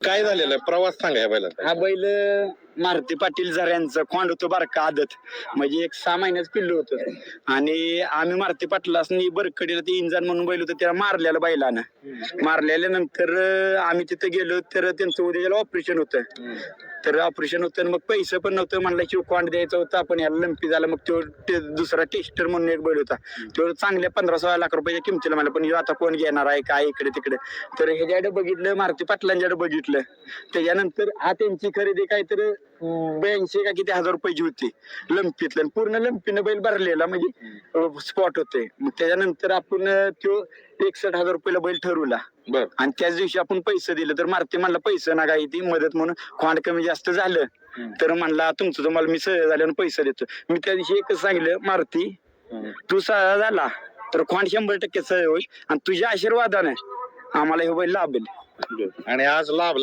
काय झालेलं? आहे प्रवास सांगा या बैलाचा. हा बैल मारुती पाटील झऱ्यांचं खोंड होतं बारका आदत. म्हणजे एक सहा महिन्याच पिल्लू होतं. आणि आम्ही मारुती पाटलासनी बरकडीला ते इंजन म्हणून बैल होतं त्याला मारलेलं बैलानं. मारलेल्या नंतर आम्ही तिथे गेलो तर त्यांचं उद्याला ऑपरेशन होतं. तर ऑपरेशन होतं आणि मग पैसे पण नव्हतं म्हणलं शिव कॉन्ड द्यायचं होतं आपण याला लंपी झाला मग तो दुसरा टेस्टर म्हणून एक बैल होता. तो चांगल्या पंधरा सोळा लाख रुपयाच्या किमतीला मला पण आता कोण घेणार आहे काय इकडे तिकडे. तर ह्याच्याकडे बघितलं मारुती पाटलांच्याकडे बघितलं. त्याच्यानंतर हा त्यांची खरेदी काय तर ब्याऐंशी का किती हजार रुपयाची होती. लंपीतलं पूर्ण लंपीनं बैल भरलेला म्हणजे स्पॉट होते. मग त्याच्यानंतर आपण त्यो एकसठ हजार रुपयाला बैल ठरवला. आणि त्याच दिवशी आपण पैसे दिले तर मारते म्हणला पैसे ना काही ती मदत म्हणून खोंड कमी जास्त झालं. तर म्हणला तुमचं तुम्हाला मी सहज झाल्यानं पैसे देतो. मी त्या दिवशी एकच सांगितलं मारुती तू सहज झाला तर खोंड शंभर टक्के सहज होईल आणि तुझ्या आशीर्वादाने आम्हाला हे बैल लाभेल. आणि आज लाभला